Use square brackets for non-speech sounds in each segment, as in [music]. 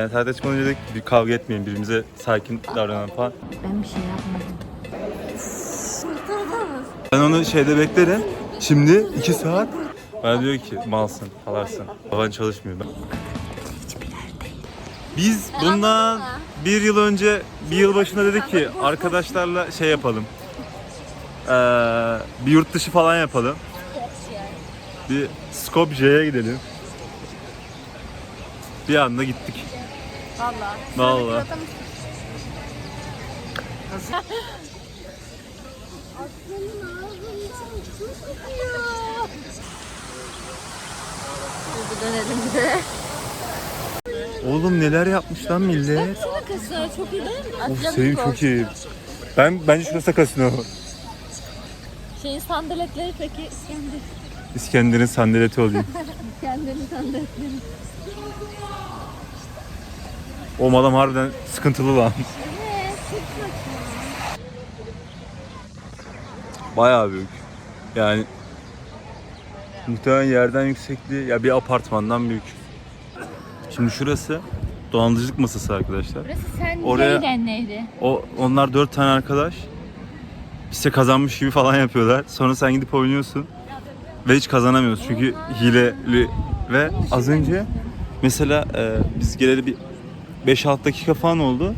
Yani tatile çıkmadan önce dedik bir kavga etmeyin birbirimize sakin davranalım falan. Ben bir şey yapmadım. Ben onu şeyde beklerim. Şimdi iki saat. Bana diyor ki malsın, falarsın. Baban çalışmıyor. Ben... Biz bundan bir yıl önce, bir yıl başında dedik ki arkadaşlarla şey yapalım. Ee, bir yurt dışı falan yapalım. Bir Skopje'ye gidelim. Bir anda gittik. Valla. Vallahi. Hızlı dönelim bir de. Oğlum neler yapmış lan millet. Şuna kızlar çok iyi değil mi? Of Sevim çok iyi. Ben bence şurası kasino. Şeyin sandaletleri peki İskender. İskender'in sandaleti olayım. [laughs] İskender'in sandaletleri. O adam harbiden sıkıntılı lan. Evet. Bayağı büyük. Yani muhtemelen yerden yüksekliği ya bir apartmandan büyük. Şimdi şurası dolandırıcılık masası arkadaşlar. Burası sen Oraya- neydi? O onlar dört tane arkadaş işte kazanmış gibi falan yapıyorlar. Sonra sen gidip oynuyorsun ve hiç kazanamıyorsun çünkü hileli ve az önce mesela e, biz geleli bir 5-6 dakika falan oldu.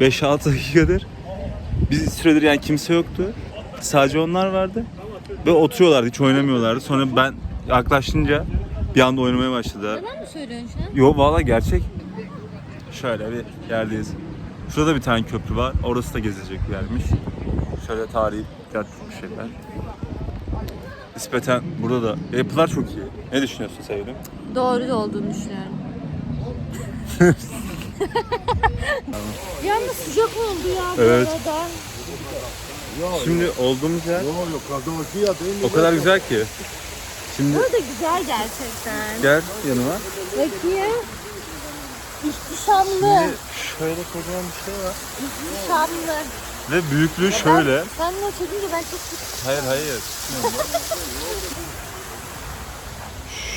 5-6 dakikadır bir süredir yani kimse yoktu. Sadece onlar vardı. Ve oturuyorlardı hiç oynamıyorlardı. Sonra ben yaklaşınca bir anda oynamaya başladılar. Yalan mı söylüyorsun şu an? Yo valla gerçek. Şöyle bir yerdeyiz. Şurada da bir tane köprü var. Orası da gezilecek bir yermiş. Şöyle tarihi bir şeyler. Nispeten burada da yapılar çok iyi. Ne düşünüyorsun sevgilim? Doğru olduğunu düşünüyorum. [laughs] [laughs] Yalnız sıcak oldu ya bu Evet. arada. Şimdi olduğumuz yer No, lo Cappadocia değil o kadar güzel ki. Şimdi Burada güzel gerçekten. gel yanıma. Bakayım. İhtişamlı. Şimdi şöyle kocaman bir şey var. İhtişamlı. Ve büyüklüğü şöyle. Ben, senle çekince ben çok Hayır hayır. [laughs]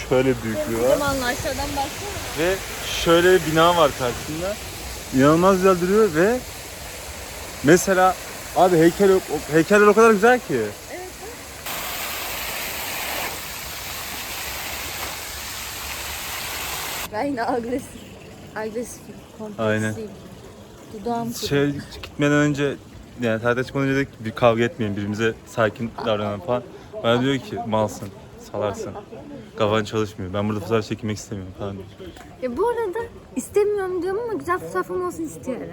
şöyle büyüklüğü var. zamanla aşağıdan baksana. Ve şöyle bir bina var karşısında. İnanılmaz güzel duruyor ve mesela abi heykel heykeller o kadar güzel ki. Ben yine agresif. Agresif. Aynen. Dudağım. Şey gitmeden önce yani tatile çıkmadan önce ki bir kavga etmeyin birbirimize sakin davranalım falan. Bana diyor ki malsın, salarsın. Kafan çalışmıyor. Ben burada fotoğraf çekmek istemiyorum falan. Ya bu arada istemiyorum diyorum ama güzel fotoğrafım olsun istiyorum.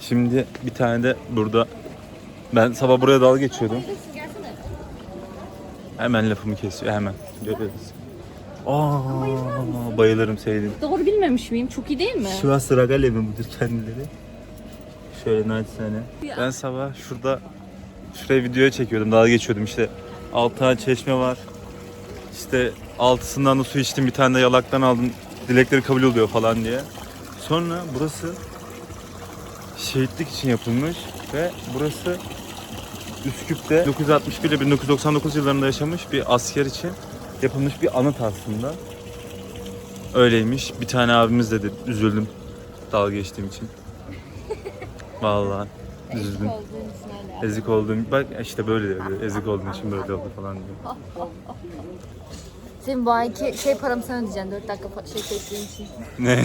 Şimdi bir tane de burada ben sabah buraya dalga geçiyordum. Hemen lafımı kesiyor hemen. Görüyoruz. Aa, bayılırım sevdiğim. Doğru bilmemiş miyim? Çok iyi değil mi? Sivas Ragale mi budur kendileri? Şöyle naçizane. Ben sabah şurada şuraya videoya çekiyordum. Dalga geçiyordum işte. Altı tane çeşme var. İşte altısından da su içtim. Bir tane de yalaktan aldım. Dilekleri kabul oluyor falan diye. Sonra burası şehitlik için yapılmış ve burası Üsküp'te 1961 ile 1999 yıllarında yaşamış bir asker için yapılmış bir anıt aslında. Öyleymiş. Bir tane abimiz dedi. Üzüldüm. Dalga geçtiğim için. [laughs] Vallahi üzüldüm. Olduğun. Ezik olduğum bak işte böyle dedi. Ezik olduğum için böyle oldu falan diyor. Senin bu ayki şey paramı sen ödeyeceksin 4 dakika fa- şey çektiğin için. Ne?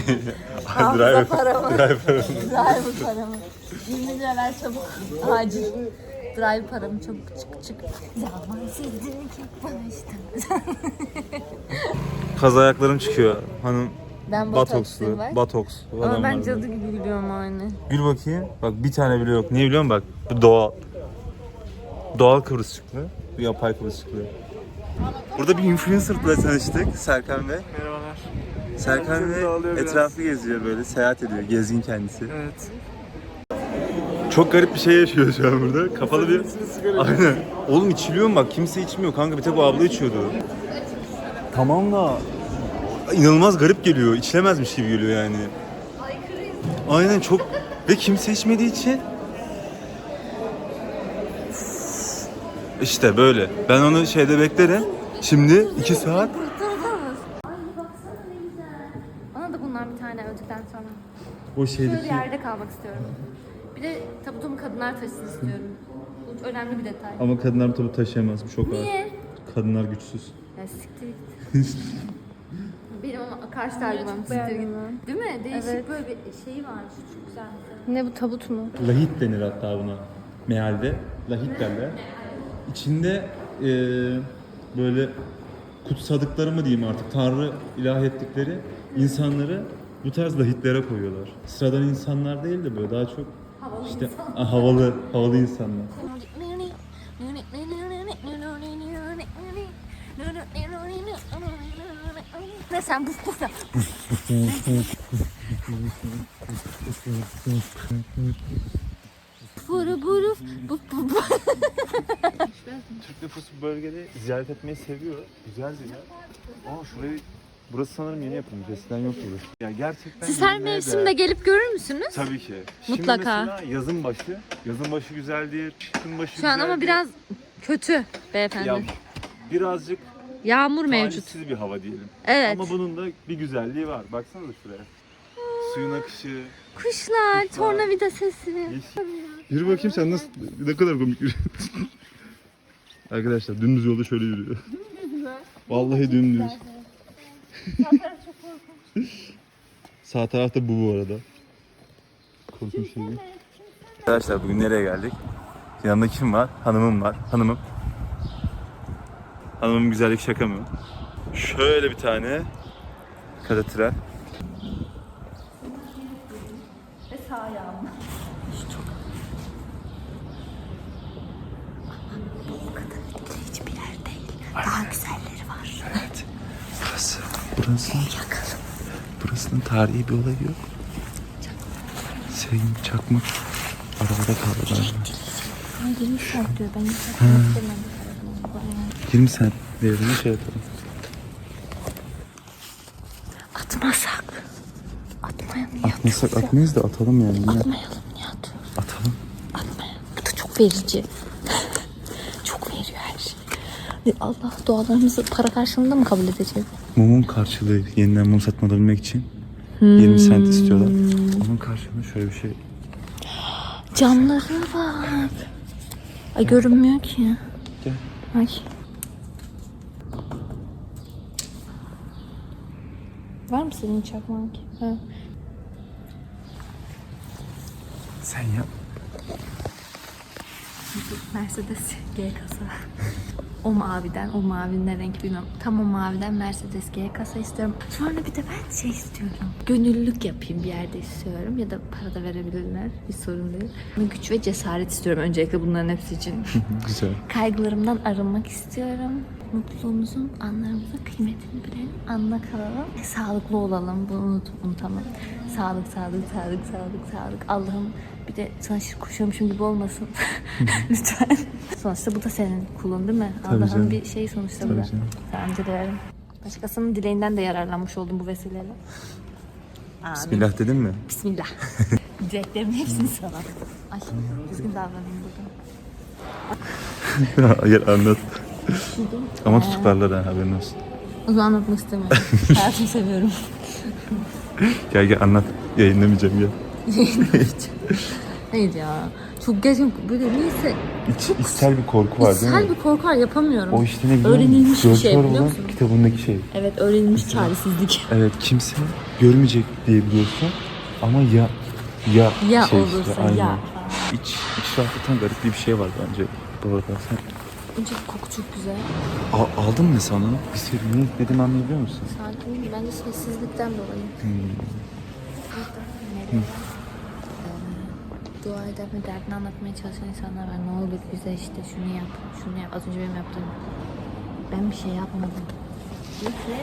Hafıza driver. paramı. Driver. Driver paramı. 20 lira ver çabuk. Acil. Drive paramı çabuk çık çık. Zaman sizdin ki tanıştım. Kaz ayaklarım çıkıyor. Hanım Ben botokslu. Botoks. Ama ben var cadı gibi gülüyorum aynı. Gül bakayım. Bak bir tane bile yok. Niye biliyor musun bak? Bu doğal. Doğal kıvırcıklı. Bu yapay kıvırcıklı. Burada bir influencer'la tanıştık. Serkan Bey. Merhabalar. Serkan Bey etrafı geziyor böyle. Seyahat ediyor. Gezgin kendisi. Evet. Çok garip bir şey yaşıyor şu an burada. Kapalı bir... Aynen. Oğlum içiliyor mu bak? Kimse içmiyor kanka. Bir tek o abla içiyordu. Tamam da inanılmaz garip geliyor. İçilemezmiş gibi geliyor yani. Aynen çok ve kimse içmediği için işte böyle. Ben onu şeyde beklerim. Şimdi iki saat Bana da bunlar bir tane öldükten Tamam. O Şöyle bir şeydeki yerde kalmak istiyorum. Bir de tabutumu kadınlar taşısın istiyorum. Bu önemli bir detay. ama kadınlar tabii taşıyamaz bu çok ağır. Niye? Kadınlar güçsüz. Ya siktir git. [laughs] Benim ama karşı argümanım siktir git. Değil mi? Değişik böyle bir şeyi var. Şu çok güzel. Ne bu tabut mu? Lahit denir hatta buna. Mealde. Lahit derler. İçinde eee, böyle kutsadıkları mı diyeyim artık tanrı ilah ettikleri insanları bu tarz lahitlere koyuyorlar. Sıradan insanlar değil de böyle daha çok Havalı işte insan. ah, havalı havalı insanlar. Sen bu bu sen. Buru buru bu bu bu. Türk nüfusu bu bölgede ziyaret etmeyi seviyor. Güzel bir yer. Ama şurayı Burası sanırım yeni yapılmış. Eskiden yoktu burası. Ya gerçekten Siz her yürümeye mevsimde değer. gelip görür müsünüz? Tabii ki. Mutlaka. Şimdi mesela yazın başı. Yazın başı güzel değil. Kışın başı Şu an güzel ama biraz kötü beyefendi. Ya birazcık Yağmur mevcut. talihsiz bir hava diyelim. Evet. Ama bunun da bir güzelliği var. Baksanıza şuraya. Suyun akışı. Kuşlar, tornavida sesi. Yürü bakayım sen nasıl ne kadar komik yürüyorsun. [laughs] Arkadaşlar dümdüz yolda şöyle yürüyor. Vallahi dümdüz. Sağ tarafta bu bu arada. Korkunç şey. Arkadaşlar bugün nereye geldik? Yanımda kim var? Hanımım var. Hanımım. Hanımın güzellik şaka mı? Şöyle bir tane katedral. Ve sağ ayağım. Yer değil. Daha güzelleri var. Evet. Burası. Burası. Burasının tarihi bir olayı yok. Sevgim çakmak arabada kaldı. 20 saat diyor. Ben hiç 20 sent değerinde şey yapalım. Atmasak. Atmayalım. Niye Atmasak atmayız da atalım yani. Atmayalım? Atıyoruz? Atalım. Atmayalım. Bu da çok verici. [laughs] çok veriyor her şey. Allah dualarımızı para karşılığında mı kabul edecek? Mumun karşılığı yeniden mum satmadan için 20 sent istiyorlar. Onun karşılığında şöyle bir şey. Camları bak. Ay görünmüyor ki. Gel. Ay. Var mı senin çakmağın ki? Ha. Sen yap. Mercedes G kasa. [laughs] O maviden, o mavinin ne renk bilmem. Tam o maviden Mercedes G kasa istiyorum. Sonra bir de ben şey istiyorum. Gönüllülük yapayım bir yerde istiyorum. Ya da para da verebilirler. Bir sorun değil. Ama güç ve cesaret istiyorum öncelikle bunların hepsi için. [laughs] Güzel. Kaygılarımdan arınmak istiyorum. Mutluluğumuzun anlarımızın kıymetini bilelim. Anla kalalım. Sağlıklı olalım. Bunu unut, unutamam. Sağlık, sağlık, sağlık, sağlık, sağlık. Allah'ım bir de sana şirk koşuyormuşum gibi olmasın. [laughs] Lütfen. Sonuçta bu da senin kulun değil mi? Allah'ın bir şeyi sonuçta bu Tabii da. canım. Tamam dilerim. Başkasının dileğinden de yararlanmış oldum bu vesileyle. Amin. Bismillah dedin mi? Bismillah. [laughs] Dileklerimin hepsini sana. Ay düzgün davranayım burada. [laughs] Hayır anlat. Ama tutuklarlar ha haberin olsun. O zaman anlatmak istemiyorum. Hayatımı seviyorum. Gel gel anlat. Yayınlamayacağım gel. [laughs] Hayır ya. Çok gerçekten böyle neyse İç, içsel bir korku var değil mi? içsel bir korku var yapamıyorum. O işte ne biliyor musun? Öğrenilmiş bir şey George biliyor musun? kitabındaki şey. Evet öğrenilmiş çaresizlik. [laughs] Evet kimse görmeyecek diye biliyorsun ama ya ya, Ya şey işte, olursa aynen. ya. İç, iç rahatlatan garip bir şey var bence. Bu arada sen Önce koku çok güzel. A- aldın mı sen onu? Bir şey ne dedim anlayabiliyor musun? Sakin bence sessizlikten dolayı. Dua eder ve derdini anlatmaya çalışan insanlar var. Ne olur bize işte şunu yap, şunu yap. Az önce benim yaptığım. Ben bir şey yapmadım. Diyor ki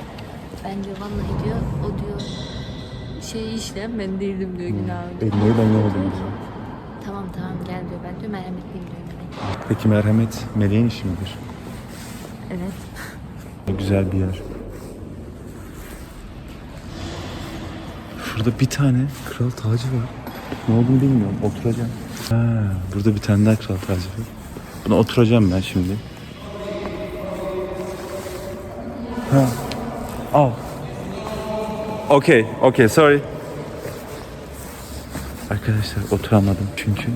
ben diyor vallahi diyor o diyor şey işlem ben değildim diyor günahı. Elmayı ben yemedim diyor. Tamam tamam gel diyor ben diyor merhametliyim diyor. Peki merhamet meleğin işi midir? Evet. [laughs] Güzel bir yer. Şurada bir tane kral tacı var. Ne olduğunu bilmiyorum. Oturacağım. Ha, burada bir tane daha kral tacı var. Buna oturacağım ben şimdi. Ha. Al. Okay, okay, sorry. Arkadaşlar oturamadım çünkü.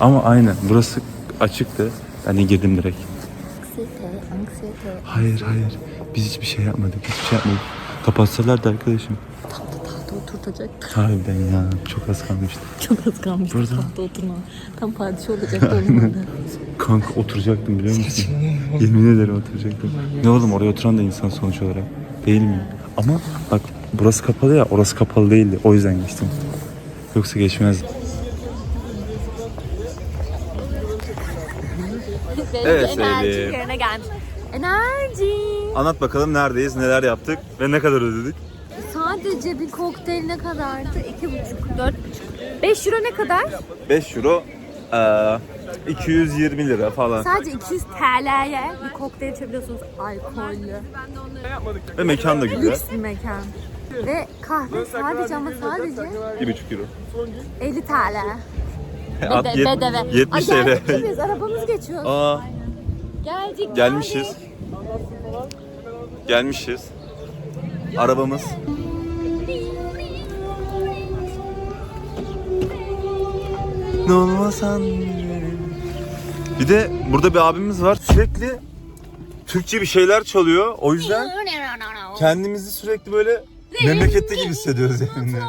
Ama aynen burası açıktı. Ben de girdim direkt. Hayır hayır. Biz hiçbir şey yapmadık. Hiçbir şey yapmadık. Kapatsalardı arkadaşım. Tahta oturtacak. Harbiden ya. Çok az kalmıştı. [laughs] Çok az kalmıştı Burada. tahta oturma. Tam padişah olacaktı olmadı. [laughs] Kanka oturacaktım biliyor musun? Yemin ederim oturacaktım. Ne oğlum oraya oturan da insan sonuç olarak. Değil mi? Ama bak burası kapalı ya orası kapalı değildi. O yüzden geçtim. Yoksa geçmezdim. Evet gelmiş. Enerji. Anlat bakalım neredeyiz, neler yaptık ve ne kadar ödedik? Sadece bir kokteyl ne kadardı? İki buçuk, dört buçuk. Beş euro ne kadar? 5 euro, eee, 220 lira falan. Sadece 200 TL'ye bir kokteyl içebiliyorsunuz alkollü. Ve mekan da güzel. Lüks bir mekan. Ve kahve sadece ama sadece 1,5 euro. 50 TL. At Bede, yet- bedeve. 70 Ay geldik TL. biz arabamız geçiyor. Aa, Geldik gelmişiz. geldik. Gelmişiz. Arabamız. Olmasan Bir de burada bir abimiz var. Sürekli Türkçe bir şeyler çalıyor. O yüzden kendimizi sürekli böyle memlekette gibi hissediyoruz evinde. [laughs]